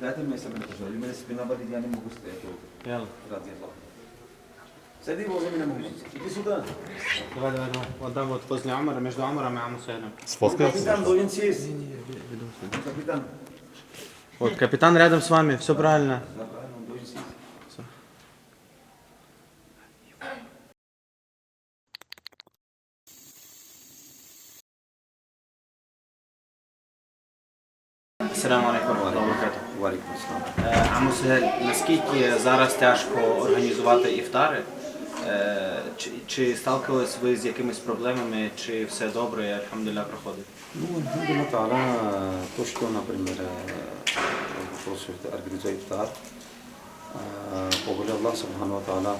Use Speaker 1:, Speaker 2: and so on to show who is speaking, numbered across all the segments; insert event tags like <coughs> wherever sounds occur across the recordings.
Speaker 1: Дайте мені себе пожалуй. У мене спина болить, я не можу стояти.
Speaker 2: Яла.
Speaker 1: Ради Аллаха. Сиди возле меня, мужик. Иди сюда.
Speaker 2: Давай, давай, давай. Вот там вот возле Амара, между Амаром и Амусайлем.
Speaker 1: Капитан должен сесть. Капитан.
Speaker 2: Вот, капитан рядом с вами, все правильно.
Speaker 1: Да, правильно, он должен сесть.
Speaker 2: Ассаламу алейкум wa баракатух.
Speaker 1: Валикум ассалам.
Speaker 2: Е, Амусайль, наскільки зараз тяжко організувати іфтари? Е, Чи, чи сталкивались ви з якимись проблемами, чи все добре, і альхамдулillah проходить?
Speaker 1: Ну, Алхамдулillah Та'ala, то, что, например, просто организует ифтар, по воле Аллаха Субхану Ва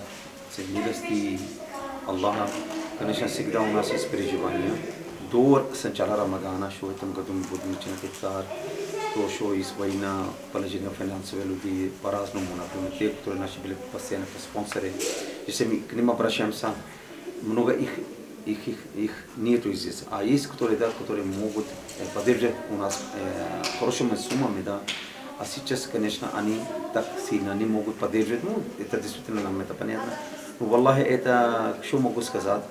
Speaker 1: с милости Аллаха, конечно, всегда у нас есть переживания. До начала Рамадана, что этом году мы будем начинать ифтар, то, что из война, положение финансовое людей по-разному, например, те, которые наши были постоянно спонсоры. Если мы к ним обращаемся, много их их, их, их нету здесь. А есть которые, да, которые могут э, поддержать у нас э, хорошими суммами, да. А сейчас, конечно, они так сильно не могут поддерживать. Ну, это действительно нам это понятно. Ну, валлахи, это, что могу сказать?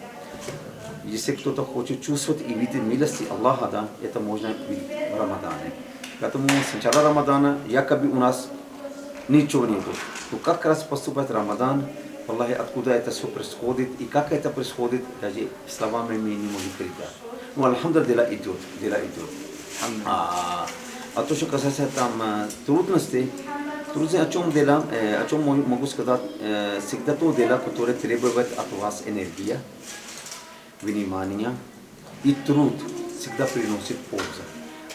Speaker 1: Если кто-то хочет чувствовать и видеть милости Аллаха, да, это можно видеть в Рамадане. Поэтому с начала Рамадана якобы у нас ничего нету. Но как раз поступает Рамадан, Аллахи, откуда это все происходит и как это происходит, даже словами мы не можем передать. Ну, Алхамдулилlah, дела идет, дела идет. А, а то, что касается там э, трудностей, трудности о чем дела, э, о чем мо- могу сказать, э, всегда то дела, которое требует от вас энергия, внимания и труд всегда приносит пользу.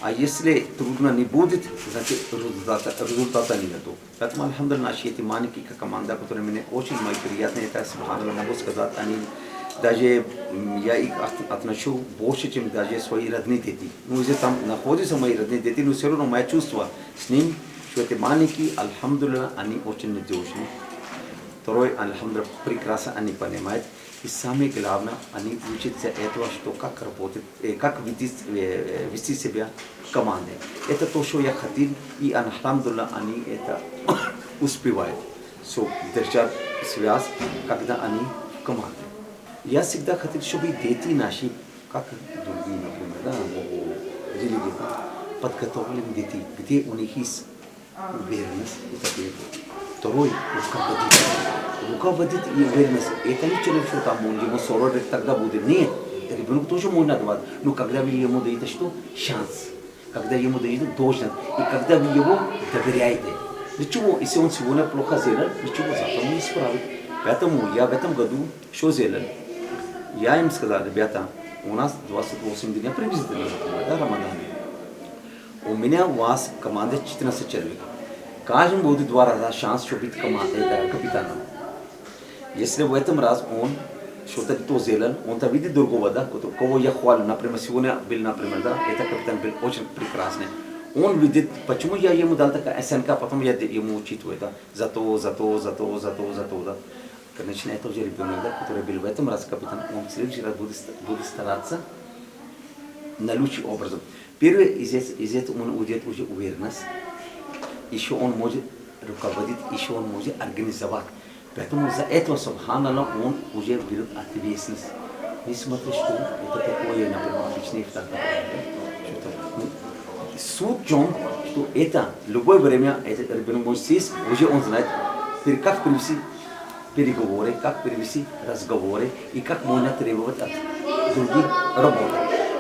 Speaker 1: А если трудно не будет, значит результата, результата нету. Поэтому, альхамдулилlah, наши эти маленькие команда, которые мне очень мои приятные, это, субханаллах, могу сказать, они даже м, я их от- отношу больше, чем даже свои родные дети. Ну, если там находятся мои родные дети, но все равно мое чувство с ним, что эти маленькие, альхамдулилlah, они очень надежны. Второй, альхамдулилlah, прекрасно они понимают. И самое главное, они учатся этого, что как работать, э, как вести, э, вести себя в команде. Это то, что я хотел, и альхамдулилlah, они это <coughs> успевают. So, держать связь, когда они в команде. Я всегда хотел, чтобы дети наши, как другие, например, да, о, религии, подготовленные дети, где у них есть уверенность, это первое. Второй, руководитель. Руководитель и уверенность. Это не человек, что там он ему сорок тогда будет. Нет, ребенок тоже можно давать. Но когда вы ему даете что? Шанс. Когда ему даете должность. И когда вы его доверяете. Ничего, если он сегодня плохо сделал, ничего, завтра он исправит. Поэтому я в этом году что сделал? Я им сказал, ребята, у нас 28 дней приблизительно, да, Рамадан. У меня у вас команда 14 человек. Каждому будет два раза шанс, чтобы быть командой, это, капитаном. Если в этом раз он что-то то сделал, он то видит другого, да, кто- кого я хвалю, например, сегодня был, например, да, это капитан был очень прекрасный. Он видит, почему я ему дал такая оценка, потом я ему учитываю, да, за то, за то, за то, за то, за то, да. Конечно, это уже ребенок, да, который был в этом раз капитан, он в следующий раз будет, будет стараться на лучший образом. Первое, из, из этого он уйдет уже уверенность, еще он может руководить, еще он может организовать. Поэтому за это, субханаллах, он уже берет ответственность. Несмотря что это такое, например, обычный фотография. Что-то, ну, Суть в чем, что это любое время этот ребенок может сесть, уже он знает, пере- как привести переговоры, как привести разговоры и как можно требовать от других работы.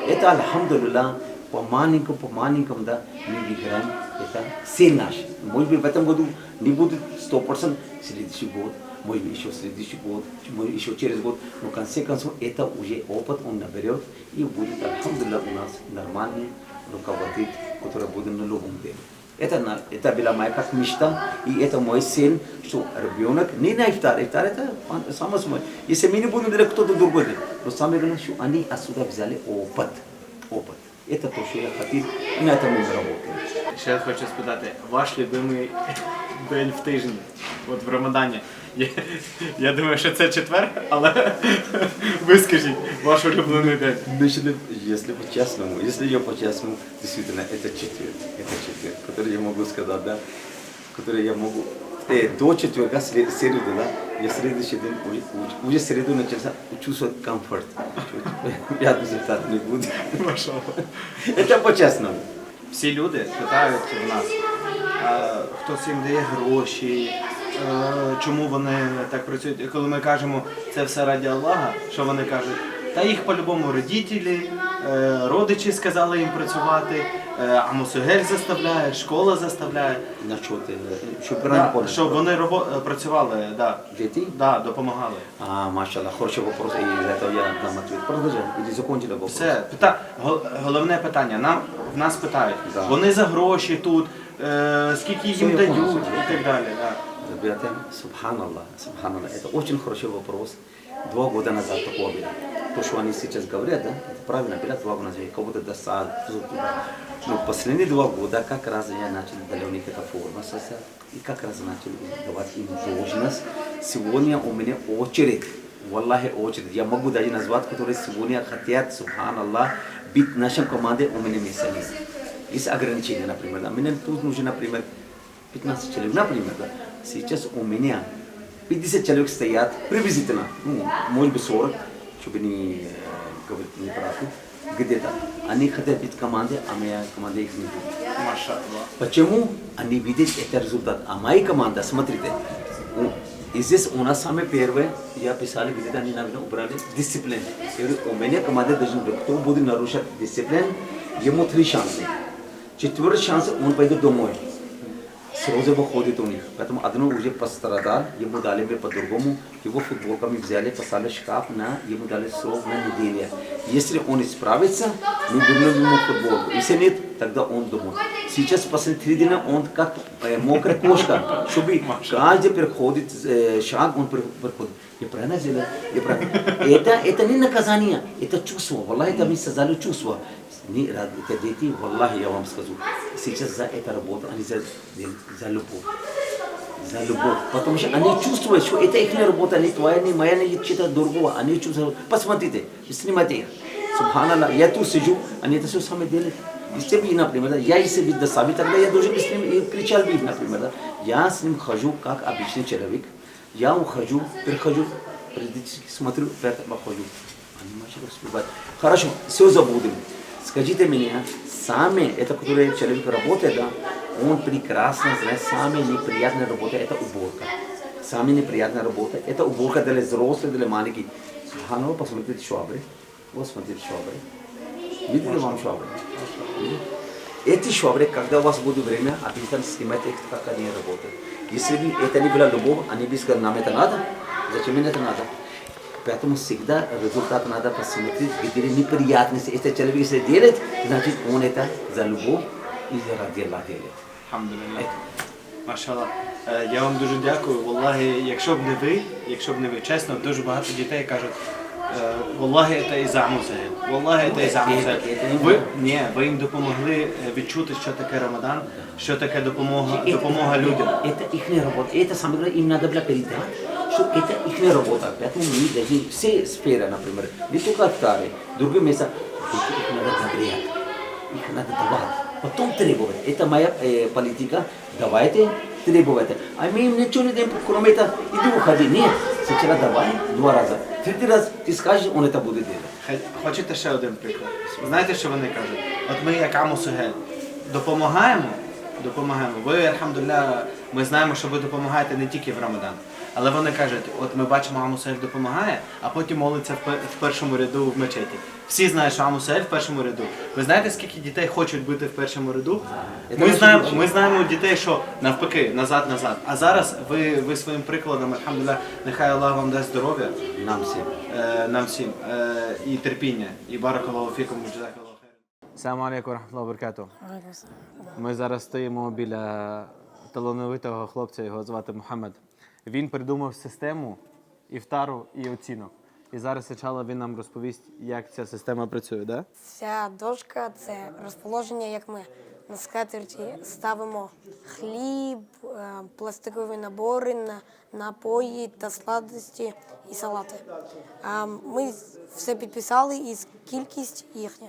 Speaker 1: Это, альхамдулилlah, по маленькому, по маленькому, да, мы выиграем, это цель наша. Может быть, в этом году не будет 100%, следующий год, может быть, еще следующий год, может, еще через год, но в конце концов, это уже опыт он наберет и будет, альхамдулилlah, у нас нормальный руководитель, который будет на любом деле. Это, на- это была моя как мечта, и это мой цель, что ребенок не на ифтар, ифтар это пан- само собой. Если мы не будем делать кто-то другой, делает. но самое главное, что они отсюда взяли опыт. Опыт. Это то, что я хотел, и на этом мы работаем.
Speaker 2: Ще хочу спитати, ваш любимий день в тижні, от в Рамадані.
Speaker 3: Я, я думаю, що це четвер, але <laughs> ви скажіть ваш улюблений день.
Speaker 1: Значит, если по-честному, если я по-честному, действительно, это четверг. Это четверг, который я могу сказать, да, который я могу... я следующий день, уже, уже- уже среду начался чувствовать комфорт. Пятницу так не будет.
Speaker 3: Машалlah.
Speaker 1: Это по-честному.
Speaker 3: Всі люди питають в нас, а, хтось їм дає гроші, чому вони так працюють. І коли ми кажемо це все раді Аллаха, що вони кажуть? Та їх по-любому родителі, родичі сказали їм працювати, а Мусугель заставляє, школа заставляє.
Speaker 1: Насчет, э, чтобы правильно
Speaker 3: Да,
Speaker 1: понял.
Speaker 3: щоб вони робо- працювали, да.
Speaker 1: Дети?
Speaker 3: Да, допомагали.
Speaker 1: А, машаллах, хороший вопрос, и из этого я дам ответ. Продолжай, или закончили вопрос?
Speaker 3: Все, пита... гол- головне питання. Нам в нас питають,
Speaker 1: Да.
Speaker 3: вони за гроші тут, е, скільки
Speaker 1: Все,
Speaker 3: їм
Speaker 1: я
Speaker 3: дають
Speaker 1: понял.
Speaker 3: і так далі. Да.
Speaker 1: Ребята, субханаллах, субханаллах, это очень хороший вопрос. Два года назад такого было. То, что они сейчас говорят, да, это правильно, говорят два года назад, как будто досад. Но последние два года как раз я начал для них эта форма создать, и как раз начал давать им должность. Сегодня у меня очередь, Валлахи очередь. Я могу даже назвать, которые сегодня хотят, субханаллах, быть нашей командой, у меня места нет. Есть ограничения, например. Да. Мне тут нужно, например, 15 человек, например, да. Сейчас у меня 50 человек стоят приблизительно, ну, может быть 40, чтобы не э, говорить неправду, где-то. Они хотят быть командой, а моя команда их не будет.
Speaker 3: Машаллах.
Speaker 1: Почему они видят это результат? А моя команда, смотрите, у- и здесь у нас самое первое, я писал, где-то они, наверное, убрали дисциплин. Я говорю, у меня команда должен быть, кто будет нарушать дисциплин, ему три шанса. Четвертый шанс, он пойдет домой. Сразу выходит у них. Поэтому одно уже пострадал, ему дали бы по-другому. Его футболками взяли, послали в шкаф, на, ему дали срок на неделю. Если он исправится, мы вернем ему футболку. Если нет, тогда он домой. Сейчас последние три дня он как э, мокрая кошка, чтобы каждый приходит э, шаг, он при- приходит. Я правильно сделал? Я правильно. Это, это не наказание, это чувство. Валлахи, это мы создали чувство. Не ради, это дети, валлахи, я вам скажу. Сейчас за это работа, они за, за любовь. За любовь. Потому что они чувствуют, что это их работа, не твоя, не моя, не чья-то другого. Они чувствуют. Посмотрите, снимайте их. Субханаллах, я тут сижу, они это все сами делают. Если бы, например, да, я если бы доставил, тогда я должен с ним и кричал бы, например. Да. Я с ним хожу, как обычный человек. Я ухожу, прихожу, периодически смотрю, опять выхожу. Они начали успевать. Хорошо, все забудем. Скажите мне, сами, это который человек работает, да, он прекрасно знает, самая неприятная работа это уборка. Самая неприятная работа это уборка для взрослых, для маленьких. Субханаллах, посмотрите швабры. Вот смотрите швабры. Видели вам швабры? Видели? Эти швабры, когда у вас будет время, обязательно снимайте их, как они работают. Если бы это не была любовь, они бы сказали, нам это надо, зачем мне это надо? Поэтому всегда результат надо посмотреть, где неприятности. Если человек если делает, значит он это за любовь и ради Аллаха делает.
Speaker 3: Алхамдулillah. Машаллах. Е, Я вам дуже дякую. Валлахи, якщо б не ви, якщо б не ви, чесно, дуже багато дітей кажуть. е, Валлахи, це і замусель. Валлахи, це і замусель. Ви, ні, ви їм допомогли е, відчути, що таке Рамадан, що таке допомога, допомога людям.
Speaker 1: Это их работа. Это самое главное, им надо было передать, что это их работа. Поэтому мы должны все сферы, например, не только вторые, другие места, их надо доверять, их надо давать. Потом требовать. Это моя э, политика. Давайте требовать. А мы им ничего не даем, кроме этого, иди уходи. Нет, сначала давай два раза. Третий раз ты скажешь, он это будет делать.
Speaker 3: Хай- Хочете ще один приклад? Знаєте, що вони кажуть? От ми, як Амусугель, допомагаємо, допомагаємо. Ви, альхамдулля, ми знаємо, що ви допомагаєте не тільки в Рамадан. Але вони кажуть, от ми бачимо, Амусугель допомагає, а потім молиться в першому ряду в мечеті. Всі знають, що Амусугель в першому ряду. Ви знаєте, скільки дітей хочуть бути в першому ряду? Ми знаємо, ми знаємо дітей, що навпаки, назад, назад. А зараз ви, ви своїм прикладом, альхамдулля, нехай Аллах вам дасть здоров'я
Speaker 1: Нам всем.
Speaker 3: е, нам всім е, і терпіння, і хайран. Саламу алейкум рахматуллаху баркату. Ми зараз стоїмо біля талановитого хлопця, його звати Мухаммед. Він придумав систему іфтару і оцінок. І зараз спочатку він нам розповість, як ця система працює, да?
Speaker 4: Ця дошка це розположення, як ми на скатерті ставимо хліб, е, пластикові набори, напої та сладості і салати. Ми все підписали і кількість їхня.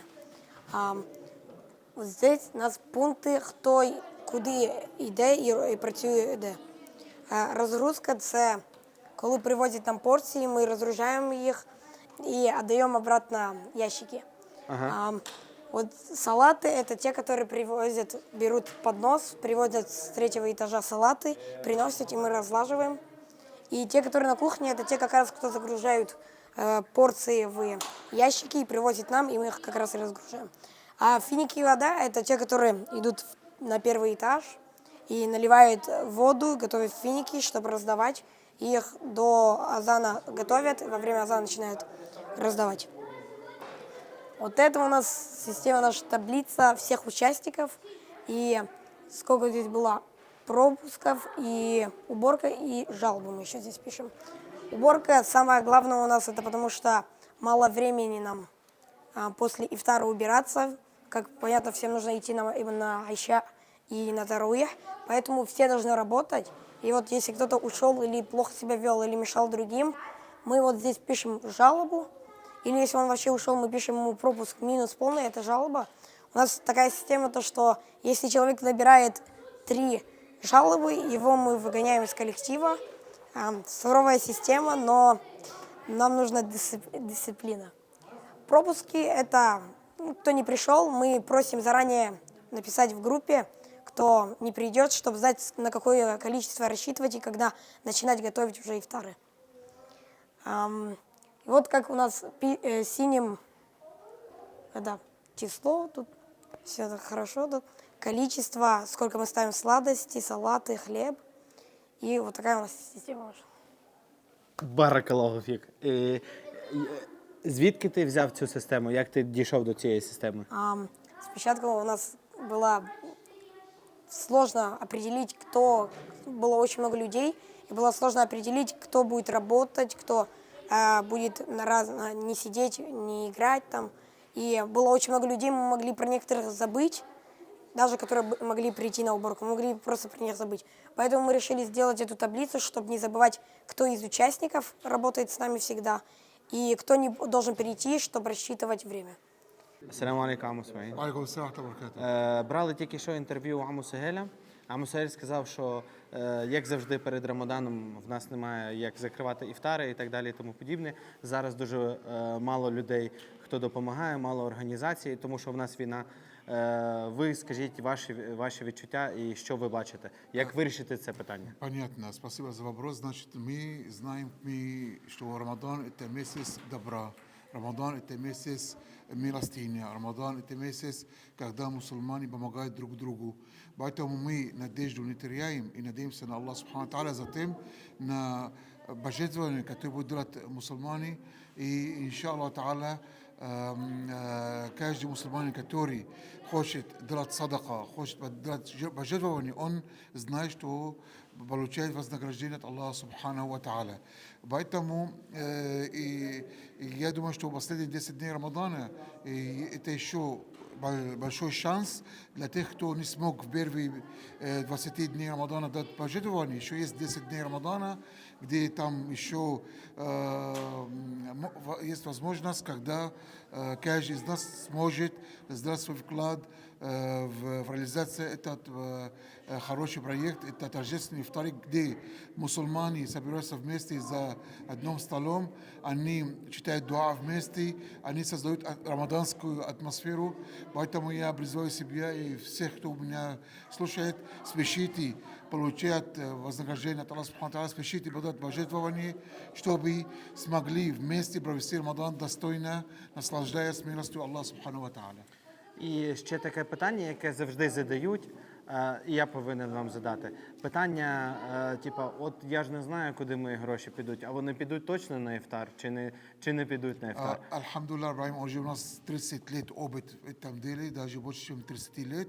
Speaker 4: Ось здесь у нас пункти, хто куди йде і, і працює де. Е, Розгрузка це коли привозять нам порції, ми розгружаємо їх і віддаємо обратно ящики. А, вот салаты это те, которые привозят, берут поднос, привозят с третьего этажа салаты, приносят, и мы разлаживаем. И те, которые на кухне, это те, как раз, кто загружают э, порции в ящики и привозят нам, и мы их как раз и разгружаем. А финики и вода – это те, которые идут в- на первый этаж и наливают воду, готовят финики, чтобы раздавать. Их до азана готовят, во время азана начинают раздавать. Вот это у нас система, наша таблица всех участников. И сколько здесь было пропусков, и уборка, и жалобы мы еще здесь пишем. Уборка, самое главное у нас, это потому что мало времени нам а, после ифтара убираться. Как понятно, всем нужно идти на, именно на Айша и на Таруих, поэтому все должны работать. И вот если кто-то ушел или плохо себя вел, или мешал другим, мы вот здесь пишем жалобу, или если он вообще ушел, мы пишем ему пропуск минус полный, это жалоба. У нас такая система, то что если человек набирает три жалобы, его мы выгоняем из коллектива. А, Суровая система, но нам нужна дисцип- дисциплина. Пропуски – это ну, кто не пришел, мы просим заранее написать в группе, кто не придет, чтобы знать, на какое количество рассчитывать и когда начинать готовить уже ифтары. Ам, и вот как у нас пи- э, синим это число, тут все это хорошо, тут количество, сколько мы ставим сладости, салаты, хлеб. И вот такая у нас система. уже.
Speaker 2: Баракалlahu фік. Е, е, Звідки ти взяв цю систему? Як ти дійшов до цієї системи?
Speaker 4: Ам, Спочатку у нас было сложно определить, кто... Было очень много людей, и было сложно определить, кто будет работать, кто э, будет на раз... не сидеть, не играть там. И было очень много людей, мы могли про некоторых забыть, даже которые могли прийти на уборку, мы могли просто про них забыть. Поэтому мы решили сделать эту таблицу, чтобы не забывать, кто из участников работает с нами всегда, и кто не должен перейти, чтобы рассчитывать время.
Speaker 2: Ассаламу алейкум, Амус
Speaker 5: Маїн. Алейкум асалам та баракату.
Speaker 2: Е, брали тільки що інтерв'ю у Амуса Геля. Амус Гель сказав, що е, як завжди перед Рамаданом в нас немає як закривати іфтари і так далі, і тому подібне. Зараз дуже е, мало людей, хто допомагає, мало організацій, тому що в нас війна. Ви скажіть ваші ваші відчуття і що ви бачите, як вирішити це питання?
Speaker 5: Понятно, спасибо за вопрос. Значить, ми знаємо, що Рамадан це місяць добра. رمضان التماسس ميلاستينيا رمضان التماسس كهدا مسلماني بمجاي دروج دروجو بعتهم مي نديج دونيتريايم إن ديم سنة الله سبحانه وتعالى زتم نا Тааля затем на пожертвования, которые будут делать мусульмане. И, иншаллах Тааля, эм, э, каждый мусульманин, который хочет делать садака, хочет делать жер- пожертвование, он знает, что получает вознаграждение от Аллаха Субхану Ва Тааля. Поэтому э, и, и я думаю, что последние 10 дней Рамадана и это еще бо- большой шанс для тех, кто не смог в первые э, 20 дней Рамадана дать пожертвование. Еще есть 10 дней Рамадана, где там еще э, м, в- есть возможность, когда э, каждый из нас сможет сделать свой вклад э, в, в реализацию этот э, э, хороший проект. Это торжественный вторик, где мусульмане собираются вместе за одним столом, они читают дуа вместе, они создают а- рамаданскую атмосферу. Поэтому я призываю себя и всех, кто меня слушает, спешите получать э, вознаграждение от Аллаха Субхану спешите подать пожертвование, чтобы смогли вместе провести Рамадан достойно, наслаждаясь милостью Аллаха Субхану Ва Тааля.
Speaker 2: І ще таке питання, яке завжди задають, е, і я повинен вам задати. Питання, е, типа, от я ж не знаю, куди мої гроші підуть, а вони підуть точно на іфтар, чи не, чи не підуть на іфтар?
Speaker 5: Альхамдулла, уже у нас 30 років опит в этом ділі, даже більше, ніж 30 лет.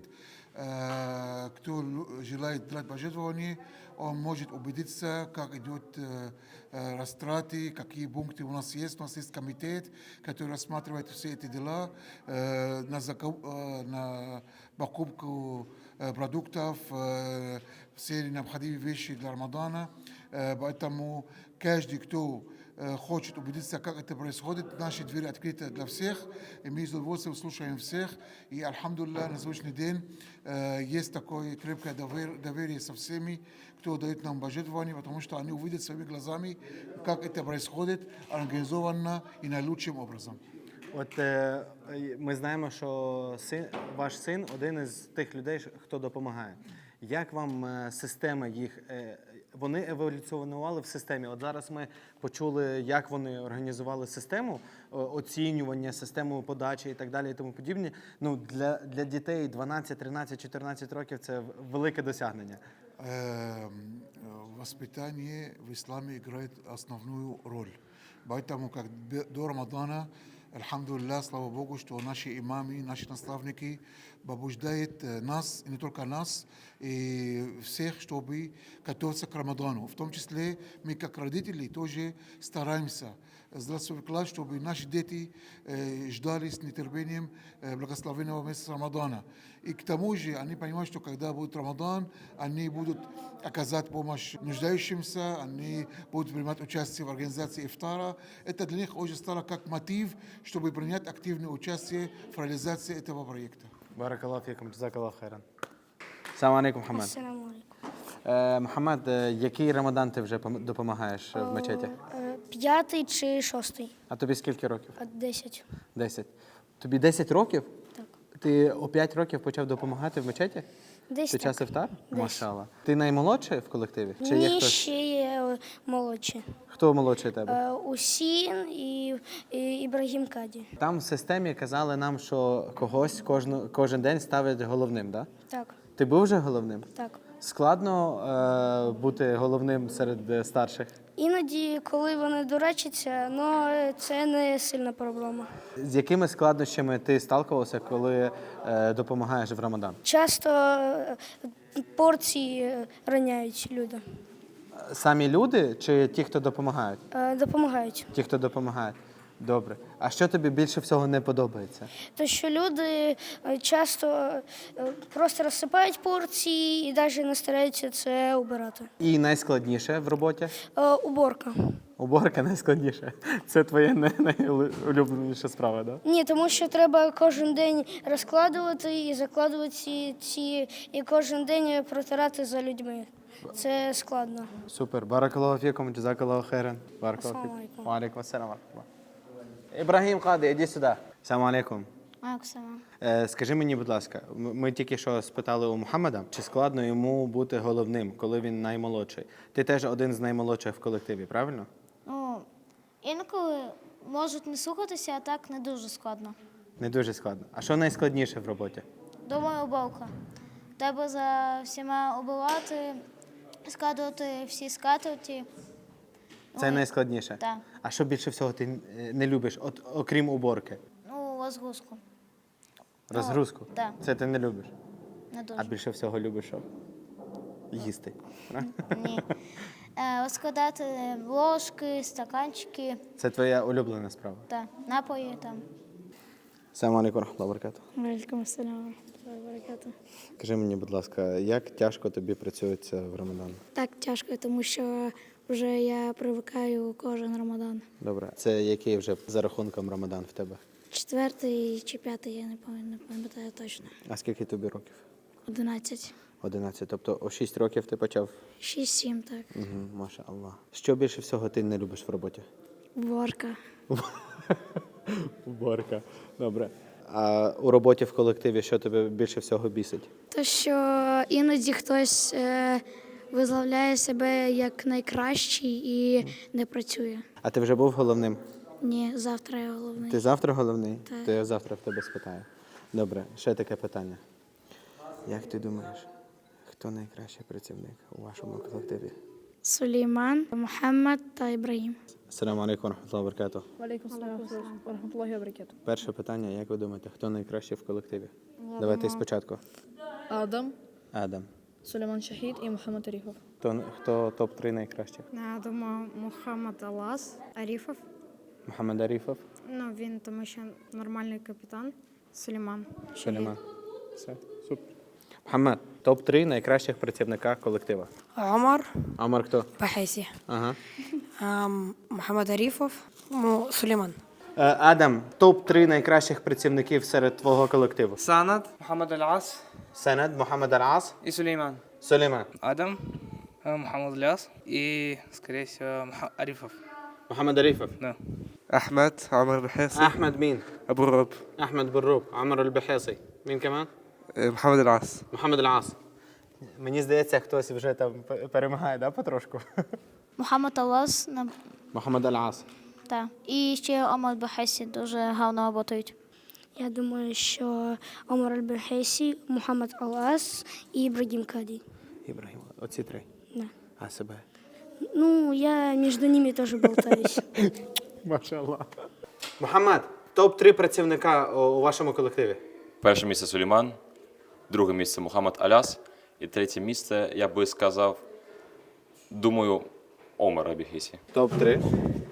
Speaker 5: Э, Кто лю- желает делать пожертвования, он может убедиться, как идет э, э, растраты, какие пункты у нас есть. У нас есть комитет, который рассматривает все эти дела э, на, закуп- э, на покупку э, продуктов, э, все необходимые вещи для Рамадана. Э, Поэтому каждый, кто э, хочет убедиться, как это происходит, наши двери открыты для всех, и мы с удовольствием слушаем всех. И, альхамдулилlah, на сегодняшний день э, есть такое крепкое довер- доверие со всеми, кто дает нам пожертвования, потому что они увидят своими глазами, как это происходит организованно и наилучшим образом.
Speaker 2: От е, е, ми знаємо, що син, ваш син один із тих людей, ш- хто допомагає. Як вам е, система їх? е, Вони еволюціонували в системі. От зараз ми почули, як вони організували систему е, оцінювання, систему подачі і так далі, і тому подібне. Ну для, для дітей 12, 13, 14 років це в- велике досягнення.
Speaker 5: Эм, э, Воспитание в исламе играет основную роль. Поэтому, как бе- до Рамадана, Альхамдулилlah, слава Богу, что наши имамы, наши наставники побуждают э, нас, и не только нас, и всех, чтобы готовиться к Рамадану. В том числе мы, как родители, тоже стараемся свой вклад, чтобы наши дети э, ждали с нетерпением э, благословенного месяца Рамадана. И к тому же они понимают, что когда будет Рамадан, они будут оказать помощь нуждающимся, они будут принимать участие в организации ифтара. Это для них уже стало как мотив, чтобы принять активное участие в реализации этого проекта.
Speaker 2: Баракаллаху جزاك الله خيرا Салам алейкум, Мухаммад.
Speaker 4: Ассаламу алейкум.
Speaker 2: Е, Мухаммад, е, який рамадан ти вже пом- допомагаєш е, в мечеті?
Speaker 4: Е, П'ятий чи шостий?
Speaker 2: А тобі скільки років?
Speaker 4: А, Десять.
Speaker 2: Десять. Тобі 10 років?
Speaker 4: Так.
Speaker 2: Ти о 5 років почав допомагати в мечеті?
Speaker 4: Десь
Speaker 2: час
Speaker 4: так.
Speaker 2: івтар?
Speaker 4: Десь.
Speaker 2: Машала. Ти наймолодший в колективі? Чи є
Speaker 4: Ні,
Speaker 2: хтось?
Speaker 4: ще є е, молодші.
Speaker 2: Хто молодший тебе?
Speaker 4: Е, Усін і, і Ібрагім Каді.
Speaker 2: Там в системі казали нам, що когось кожну, кожен день ставлять головним, да?
Speaker 4: Так,
Speaker 2: Ти був вже головним?
Speaker 4: так.
Speaker 2: Складно е, бути головним серед е, старших.
Speaker 4: Іноді, коли вони дурачаться, але це не сильна проблема.
Speaker 2: З якими складнощами ти сталкувався, коли е, допомагаєш в Рамадан?
Speaker 4: Часто е, порції е, роняють люди,
Speaker 2: Самі люди чи ті, хто допомагають?
Speaker 4: Е, допомагають.
Speaker 2: Ті, хто допомагають. Добре. А що тобі більше всього не подобається?
Speaker 4: То що люди е, часто е, просто розсипають порції і навіть не стараються це убирати.
Speaker 2: І найскладніше в роботі?
Speaker 4: Е, Уборка.
Speaker 2: Уборка найскладніше. Це твоя най- найулюбленіша справа, так? Да?
Speaker 4: Ні, тому що треба кожен день розкладувати і закладувати ці, ці і кожен день протирати за людьми. Це складно.
Speaker 2: Супер. Баракаллаху фікум, джазакаллаху хайран. Баракаллаху
Speaker 4: Ассаламу
Speaker 2: фікум
Speaker 4: алейкум
Speaker 2: ассалам. ва рахматуллах. Ібрагім Кади, іди сюди. Салам алейкум. Е, Скажи мені, будь ласка, м- ми тільки що спитали у Мухаммеда, чи складно йому бути головним, коли він наймолодший. Ти теж один з наймолодших в колективі, правильно?
Speaker 6: Ну, інколи можуть не слухатися, а так не дуже складно.
Speaker 2: Не дуже складно. А що найскладніше в роботі?
Speaker 6: Думаю, убавка. Треба за всіма обивати, складувати всі скатерті.
Speaker 2: Це найскладніше.
Speaker 6: так.
Speaker 2: А що більше всього ти е, не любиш, от, окрім уборки?
Speaker 6: Ну, розгрузку.
Speaker 2: Розгрузку?
Speaker 6: так.
Speaker 2: Це ти не любиш.
Speaker 6: Не
Speaker 2: А більше всього любиш що? Їсти.
Speaker 6: Ні. Е, розкладати ложки, стаканчики
Speaker 2: Це твоя улюблена справа.
Speaker 6: та напої там.
Speaker 2: Салам алейкум рахматуллахи баракату. Скажи мені, будь ласка, як тяжко тобі працюється в Рамадан?
Speaker 7: Так тяжко, тому що вже я привикаю кожен рамадан.
Speaker 2: Добре. Це який вже за рахунком Рамадан в тебе?
Speaker 7: Четвертий чи п'ятий, я не пам'ятаю, точно.
Speaker 2: А скільки тобі років?
Speaker 7: Одинадцять.
Speaker 2: 11. Тобто о 6 років ти почав.
Speaker 7: Шість-сім, так.
Speaker 2: Угу, Маша Аллах. Що більше всього ти не любиш в роботі?
Speaker 7: Борка. <laughs>
Speaker 2: Уборка. Добре. А у роботі в колективі що тебе більше всього бісить?
Speaker 7: То, що іноді хтось е, визволяє себе як найкращий і не працює.
Speaker 2: А ти вже був головним?
Speaker 7: Ні, завтра я головний.
Speaker 2: Ти завтра головний?
Speaker 7: Так.
Speaker 2: То я завтра в тебе спитаю. Добре, ще таке питання. Як ти думаєш, хто найкращий працівник у вашому колективі?
Speaker 7: Сулейман, Мухаммад та Ібраїм.
Speaker 2: Ассаламу алейкум рахматуллахи баракату.
Speaker 8: Валейкум салам ва рахматуллахи баракату.
Speaker 2: Перше питання, як ви думаєте, хто найкращий в колективі? Давайте спочатку.
Speaker 8: Адам,
Speaker 2: Адам.
Speaker 8: Сулейман Шахід і Мухаммад Аріфов.
Speaker 2: Хто, хто топ-3 найкращих?
Speaker 9: Я думаю, Мухаммад Алас Аріфов.
Speaker 2: Мухаммад Аріфов,
Speaker 9: Ну, він тому що нормальний капітан. Сулейман.
Speaker 2: Сулейман. Все, супер. Мухаммад, топ-3 найкращих працівника колектива.
Speaker 4: Амар
Speaker 2: Амар хто?
Speaker 4: Бахеси.
Speaker 2: Ага.
Speaker 4: Мухаммад Арифов. Ну, Сулейман.
Speaker 2: Е, Адам, топ-3 найкращих працівників серед твого колективу.
Speaker 10: سند محمد العاص
Speaker 2: Сенед, Мухаммад Аль-Ас,
Speaker 10: и Сулейман.
Speaker 2: Сулейман.
Speaker 10: Адам, э, Мухаммад Ляс и, скорее всего, Муха- Арифов.
Speaker 2: Мухаммад Аріфов.
Speaker 10: Да.
Speaker 11: أحمد عمر البحيصي
Speaker 2: Ахмед мін.
Speaker 11: أبو الرب
Speaker 2: Ахмед Бурруб, Амар Аль-Бахеси. Мін каман?
Speaker 11: محمد العاص
Speaker 2: Мухаммад Аль-Ас. Мені здається, хтось вже там п- перемагає, да, потрошку?
Speaker 6: Мухаммад Алас на
Speaker 2: Мухаммад Аль-Ас.
Speaker 6: та. І ще Омар Бахесі дуже гарно працюють.
Speaker 7: Я думаю, що Омар Аль-Бахесі, Мухаммад Алас і Ібрагім Каді.
Speaker 2: Ібрагім. Оці три.
Speaker 7: Да.
Speaker 2: А себе?
Speaker 7: Ну, я між ними теж болтаюсь. <laughs>
Speaker 2: Машаллах. Мухаммад, топ-3 працівника у у вашому колективі.
Speaker 12: Перше місце Сулейман, друге місце Мухаммад Аляс і третє місце, я би сказав, думаю, Омар Абіхісі.
Speaker 2: Топ-3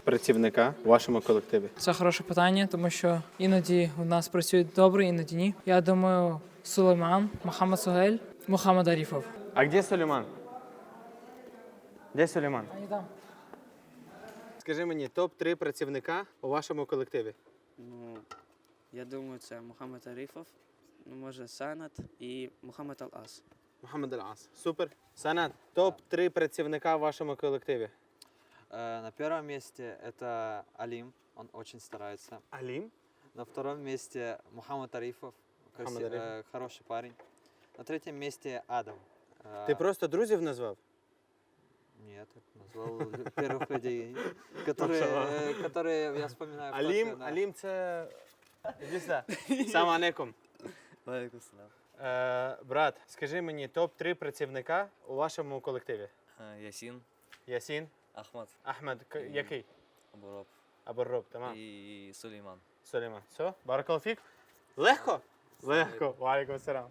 Speaker 2: працівника у вашому колективі.
Speaker 8: Це хороше питання, тому що іноді у нас працюють добре, іноді ні. Я думаю, Сулейман, Мухаммад Сугель, Мухаммад Аріфов.
Speaker 2: А де Сулейман? Де Сулейман? Скажи мені, топ-3 працівника у вашому колективі.
Speaker 10: Ну, я думаю, це Мухаммад Арифов, ну, може, Санат і Мухаммад Ал-Ас.
Speaker 2: Мухаммад Аль-Ас. Супер. Санат, топ-3 працівника у вашому колективі.
Speaker 11: Э, На первом месте это Алим, он очень старается.
Speaker 2: Алім.
Speaker 11: На втором месте Мухаммад Арифов, краси-
Speaker 2: Мухаммад Арифов.
Speaker 11: э, хороший парень. На третьем месте Адам. Э,
Speaker 2: Ти просто друзів назвав?
Speaker 11: Нет, назвал <laughs> первых людей, которые, э, которые я вспоминаю. в
Speaker 2: Алім,
Speaker 11: топе, да.
Speaker 2: Алім це. Іди сюди. Сам алейкум. Е, брат, скажи мені топ-3 працівника у вашому колективі.
Speaker 11: Ясин,
Speaker 2: Ясін,
Speaker 11: Ахмад,
Speaker 2: Ахмед, к- який?
Speaker 11: Абуроб
Speaker 2: Або Роб, тамам.
Speaker 11: и Сулейман.
Speaker 2: Сулейман. Все? Баракалфік? Легко? Легко. Валікум салам.